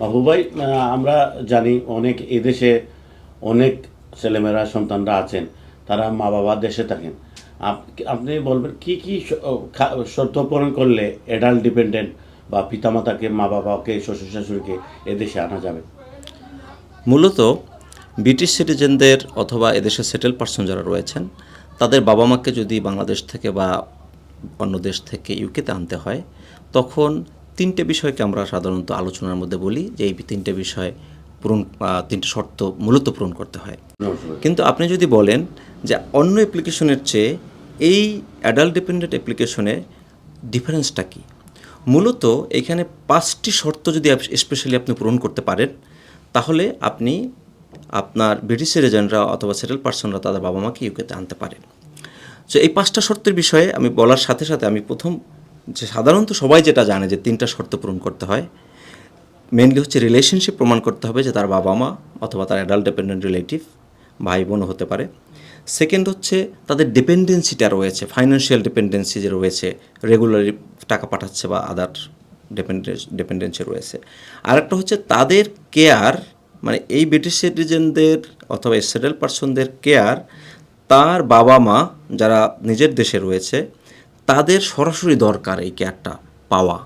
মাহবুব ভাই আমরা জানি অনেক এদেশে অনেক ছেলেমেয়েরা, সন্তানরা আছেন। তারা মা বাবা দেশে থাকেন। আপ- আপনি বলবেন, কি কি শর্ত পূরণ করলে অ্যাডাল্ট ডিপেন্ডেন্ট বা পিতামাতাকে, মা বাবাকে, শ্বশুর শাশুড়িকে এদেশে আনা যাবে? মূলত ব্রিটিশ সিটিজেনদের অথবা এদেশে সেটেল পার্সন যারা রয়েছেন, তাদের বাবা মাকে যদি বাংলাদেশ থেকে বা অন্য দেশ থেকে ইউকেতে আনতে হয়, তখন তিনটে বিষয়কে আমরা সাধারণত আলোচনার মধ্যে বলি, যে এই তিনটে বিষয় পূরণ তিনটে শর্ত মূলত পূরণ করতে হয়। কিন্তু আপনি যদি বলেন যে অন্য অ্যাপ্লিকেশনের চেয়ে এই অ্যাডাল্ট ডিপেন্ডেন্ট অ্যাপ্লিকেশনে ডিফারেন্সটা কী? মূলত এখানে পাঁচটি শর্ত যদি স্পেশালি আপনি পূরণ করতে পারেন, তাহলে আপনি আপনার ব্রিটিশ সিটিজেনরা অথবা সেটেল পার্সনরা তাদের বাবা মাকে ইউকেতে আনতে পারেন। তো এই পাঁচটা শর্তের বিষয়ে আমি বলার সাথে সাথে আমি প্রথম যে সাধারণত সবাই যেটা জানে যে তিনটা শর্ত পূরণ করতে হয় মেনলি হচ্ছে রিলেশনশিপ প্রমাণ করতে হবে যে তার বাবা মা অথবা তার অ্যাডাল্ট ডিপেন্ডেন্ট রিলেটিভ ভাই বোনও হতে পারে। সেকেন্ড হচ্ছে তাদের ডিপেন্ডেন্সিটা রয়েছে ফাইন্যান্সিয়াল ডিপেন্ডেন্সি যে রয়েছে রেগুলারলি টাকা পাঠাচ্ছে বা আদার ডিপেন্ডেন্স রয়েছে। আরেকটা হচ্ছে তাদের কেয়ার মানে এই ব্রিটিশ সিটিজেনদের অথবা সেটেল পার্সনদের কেয়ার তার বাবা মা যারা নিজের দেশে রয়েছে তাদের সরাসরি দরকার এই কেয়ারটা পাওয়া।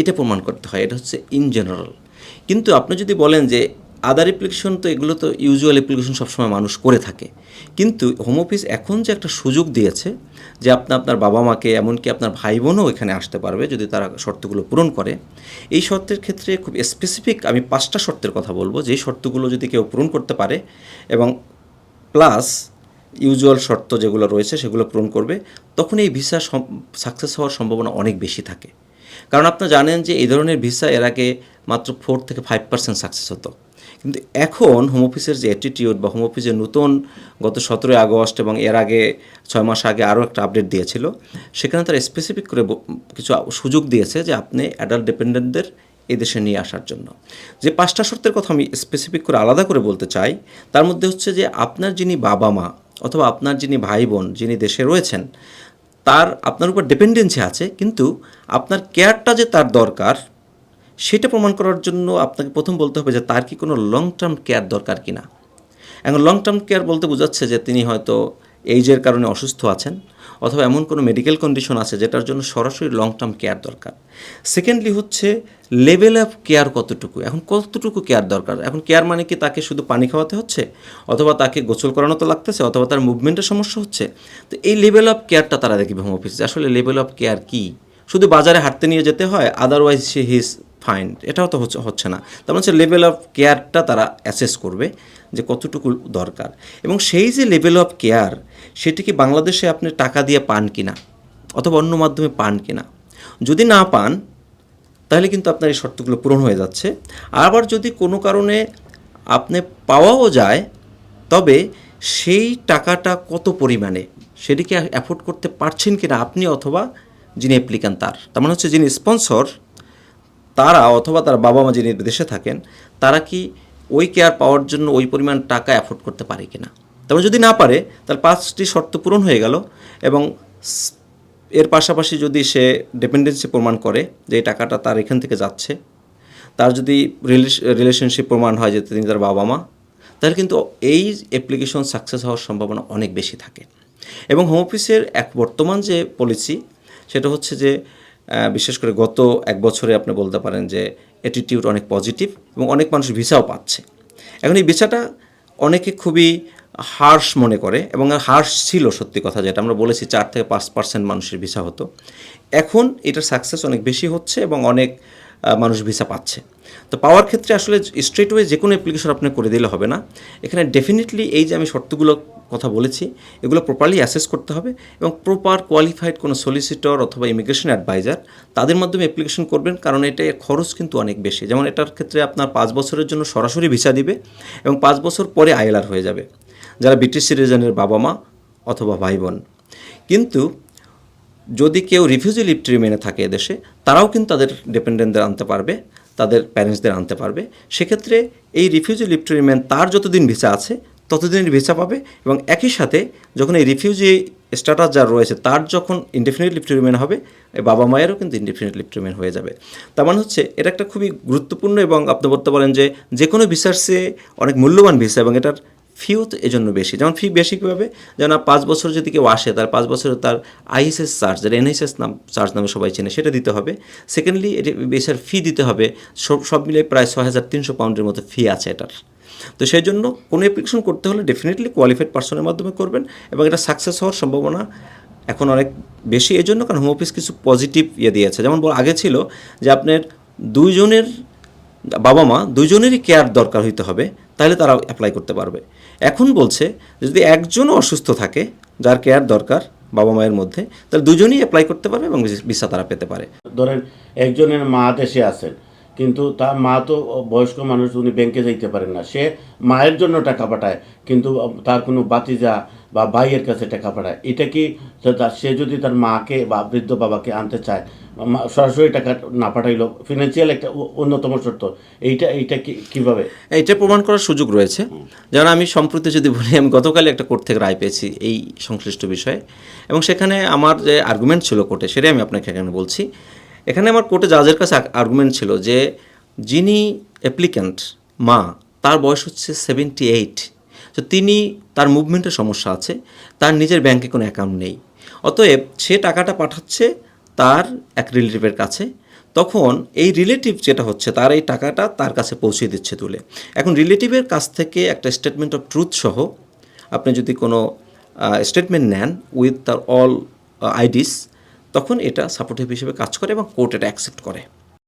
এটা প্রমাণ করতে হয়, এটা হচ্ছে ইন জেনারেল কিন্তু আপনি যদি বলেন যে আদার অ্যাপ্লিকেশন তো এগুলো তো ইউজুয়াল অ্যাপ্লিকেশন সবসময় মানুষ করে থাকে, কিন্তু হোম অফিস এখন যে একটা সুযোগ দিয়েছে যে আপনি, আপনার বাবা মাকে এমনকি আপনার ভাই বোনও এখানে আসতে পারবে যদি তারা শর্তগুলো পূরণ করে, এই শর্তের ক্ষেত্রে খুব স্পেসিফিক আমি পাঁচটা শর্তের কথা বলব। যে শর্তগুলো যদি কেউ পূরণ করতে পারে এবং প্লাস ইউজুয়াল শর্ত যেগুলো রয়েছে সেগুলো পূরণ করবে, তখন এই ভিসা সাকসেস হওয়ার সম্ভাবনা অনেক বেশি থাকে। কারণ আপনারা জানেন যে এই ধরনের ভিসা এর আগে মাত্র ফোর থেকে ফাইভ পার্সেন্ট সাকসেস হতো। কিন্তু এখন হোম অফিসের যে অ্যাটিটিউড বা হোম অফিসের নতুন গত সতেরোই আগস্ট এবং এর আগে ছয় মাস আগে আরও একটা আপডেট দিয়েছিল, সেখানে তারা স্পেসিফিক করে কিছু সুযোগ দিয়েছে যে আপনি অ্যাডাল্ট ডিপেন্ডেন্টদের এই দেশে নিয়ে আসার জন্য। যে পাঁচটা শর্তের কথা আমি স্পেসিফিক করে আলাদা করে বলতে চাই, তার মধ্যে হচ্ছে যে আপনার যিনি বাবা মা অথবা আপনার যিনি ভাই বোন যিনি দেশে রয়েছেন, তার, আপনার উপর ডিপেন্ডেন্সি আছে, কিন্তু আপনার কেয়ারটা যে তার দরকার, সেটা প্রমাণ করার জন্য আপনাকে প্রথম বলতে হবে যে তার কি কোনো লং টার্ম কেয়ার দরকার কি না এখন লং টার্ম কেয়ার বলতে বোঝাচ্ছে যে তিনি হয়তো এইজের কারণে অসুস্থ আছেন অথবা এমন কোনো মেডিকেল কন্ডিশন আছে যেটার জন্য সরাসরি লং টার্ম কেয়ার দরকার। সেকেন্ডলি হচ্ছে লেভেল অফ কেয়ার কতটুকু? এখন কতটুকু কেয়ার দরকার? এখন কেয়ার মানে কি তাকে শুধু পানি খাওয়াতে হচ্ছে? অথবা তাকে গোসল করানো তো লাগতেছে, অথবা তার মুভমেন্টের সমস্যা হচ্ছে? তো এই লেভেল অফ কেয়ারটা তারা দেখবে হোম অফিসে আসলে লেভেল অফ কেয়ার কী? শুধু বাজারে হাঁটতে নিয়ে যেতে হয় আদারওয়াইজ সে হিজ ফাইন এটাও তো হচ্ছে হচ্ছে না। তার মানে হচ্ছে লেভেল অফ কেয়ারটা তারা অ্যাসেস করবে। যে কতটুকু দরকার। এবং সেই যে লেভেল অফ কেয়ার সেটি কি বাংলাদেশে আপনি টাকা দিয়ে পান কিনা? অথবা অন্য মাধ্যমে পান কিনা? যদি না পান, তাহলে কিন্তু আপনার এই শর্তগুলো পূরণ হয়ে যাচ্ছে। আবার যদি কোনো কারণে আপনি পাওয়াও যায়, তবে সেই টাকাটা কত পরিমাণে সেটিকে অ্যাফোর্ড করতে পারছেন কিনা আপনি অথবা যিনি অ্যাপ্লিকান তার। তার মানে হচ্ছে যিনি স্পন্সর তারা অথবা তার বাবা মা যিনি দেশে থাকেন, তারা কি ওই কেয়ার পাওয়ার জন্য ওই পরিমাণ টাকা অ্যাফোর্ড করতে পারে কি না তবে যদি না পারে, তাহলে পাঁচটি শর্ত পূরণ হয়ে গেল এবং এর পাশাপাশি যদি সে ডিপেন্ডেন্সি প্রমাণ করে যে এই টাকাটা তার এখান থেকে যাচ্ছে, তার যদি রিলেশনশিপ প্রমাণ হয় যে তিনি তার বাবা মা, তাহলে কিন্তু এই অ্যাপ্লিকেশন সাকসেস হওয়ার সম্ভাবনা অনেক বেশি থাকে। এবং হোম অফিসের এক বর্তমান যে পলিসি সেটা হচ্ছে যে বিশেষ করে গত এক বছরে আপনি বলতে পারেন যে অ্যাটিটিউড অনেক পজিটিভ এবং অনেক মানুষ ভিসাও পাচ্ছে। এখন এই ভিসাটা অনেকে খুবই হার্স মনে করে এবং হার্স ছিল সত্যি কথা যেটা আমরা বলেছি চার থেকে পাঁচ পার্সেন্ট মানুষের ভিসা হতো। এখন এটার সাকসেস অনেক বেশি হচ্ছে এবং অনেক মানুষ ভিসা পাচ্ছে। তো পাওয়ার ক্ষেত্রে আসলে স্ট্রেট ওয়ে যে কোনো অ্যাপ্লিকেশন আপনি করে দিলে হবে না। এখানে ডেফিনেটলি এই যে আমি শর্তগুলো কথা বলেছি, এগুলো প্রপারলি অ্যাসেস করতে হবে এবং প্রপার কোয়ালিফাইড কোনো সলিসিটর অথবা ইমিগ্রেশন অ্যাডভাইজার তাদের মাধ্যমে অ্যাপ্লিকেশন করবেন, কারণ এটা খরচ কিন্তু অনেক বেশি। যেমন এটার ক্ষেত্রে আপনার পাঁচ বছরের জন্য সরাসরি ভিসা দিবে এবং পাঁচ বছর পরে আইএলআর হয়ে যাবে। যারা ব্রিটিশ সিটিজেনের বাবা মা অথবা ভাই বোন কিন্তু যদি কেউ রিফিউজি লিভ ট্রিমেনে থাকে এদেশে, তারাও কিন্তু তাদের ডিপেন্ডেন্টদের আনতে পারবে, তাদের প্যারেন্টসদের আনতে পারবে। সেক্ষেত্রে এই রিফিউজি লিভ ট্রিমেন তার যতদিন ভিসা আছে, ততদিনের ভিসা পাবে এবং একই সাথে যখন এই রিফিউজি স্ট্যাটাস যার রয়েছে, তার যখন ইনডেফিনিট লিভ টু রিমেন হবে বাবা মায়েরও কিন্তু ইনডেফিনিট লিভ টু রিমেন হয়ে যাবে। তার মানে হচ্ছে, এটা একটা খুবই গুরুত্বপূর্ণ এবং আপনি বলতে পারেন যে যে কোনো ভিসার চেয়ে অনেক মূল্যবান ভিসা এবং এটার ফিও তো এজন্য বেশি। যেমন ফি বেশি কীভাবে? যেমন পাঁচ বছর যদি কেউ আসে, তার পাঁচ বছরে তার আইএসএস চার্জ যেটা এনএসএস নাম চার্জ নামে সবাই চেনে, সেটা দিতে হবে। সেকেন্ডলি এটি বেসার ফি দিতে হবে। সব সব মিলে প্রায় ছয় হাজার তিনশো পাউন্ডের মতো ফি আছে এটার। তো সেই জন্য কোনো অ্যাপ্লিকেশন করতে হলে ডেফিনেটলি কোয়ালিফাইড পার্সনের মাধ্যমে করবেন এবং এটা সাকসেস হওয়ার সম্ভাবনা এখন অনেক বেশি। এই জন্য কারণ হোম অফিস কিছু পজিটিভ ইয়ে দিয়েছে। যেমন আগে ছিল যে আপনার দুইজনের বাবা মা দুজনেরই কেয়ার দরকার হইতে হবে। তাহলে তারা অ্যাপ্লাই করতে পারবে। এখন বলছে যদি একজনও অসুস্থ থাকে, যার কেয়ার দরকার বাবা মায়ের মধ্যে, তাহলে দুজনেই অ্যাপ্লাই করতে পারবে এবং ভিসা তারা পেতে পারে। ধরেন একজনের মা দেশে আছেন কিন্তু তার মা তো বয়স্ক মানুষ উনি ব্যাংকে যাইতে পারেন না। সে মায়ের জন্য টাকা পাঠায় কিন্তু তার কোনো বাতিজা বা ভাইয়ের কাছে টাকা পাঠায়। এটা কি সে যদি তার মাকে বা বৃদ্ধ বাবাকে আনতে চায় সরাসরি টাকা না পাঠাইলো ফিনান্সিয়াল একটা অন্যতম শর্ত। এইটা এইটা কি কীভাবে? এটা প্রমাণ করার সুযোগ রয়েছে। যেমন আমি সম্প্রতি যদি বলি আমি গতকালই একটা কোর্ট থেকে রায় পেয়েছি এই সংশ্লিষ্ট বিষয়ে। এবং সেখানে আমার যে আর্গুমেন্ট ছিল কোর্টে সেটাই আমি আপনাকে এখানে বলছি। এখানে আমার কোর্টে জাজের কাছে আর্গুমেন্ট ছিল যে যিনি অ্যাপ্লিক্যান্ট মা, তার বয়স হচ্ছে সেভেন্টি এইট তো তিনি তার মুভমেন্টের সমস্যা আছে, তার নিজের ব্যাংকে কোনো অ্যাকাউন্ট নেই। অতএব সে টাকাটা পাঠাচ্ছে তার এক রিলেটিভের কাছে, তখন এই রিলেটিভ যেটা হচ্ছে তার এই টাকাটা তার কাছে পৌঁছে দিচ্ছে তুলে। এখন রিলেটিভের কাছ থেকে একটা স্টেটমেন্ট অফ ট্রুথ সহ আপনি যদি কোনো স্টেটমেন্ট নেন উইথ তার অল আইডিস তখন এটা সাপোর্টিভ হিসেবে কাজ করে এবং কোর্ট এটা অ্যাকসেপ্ট করে।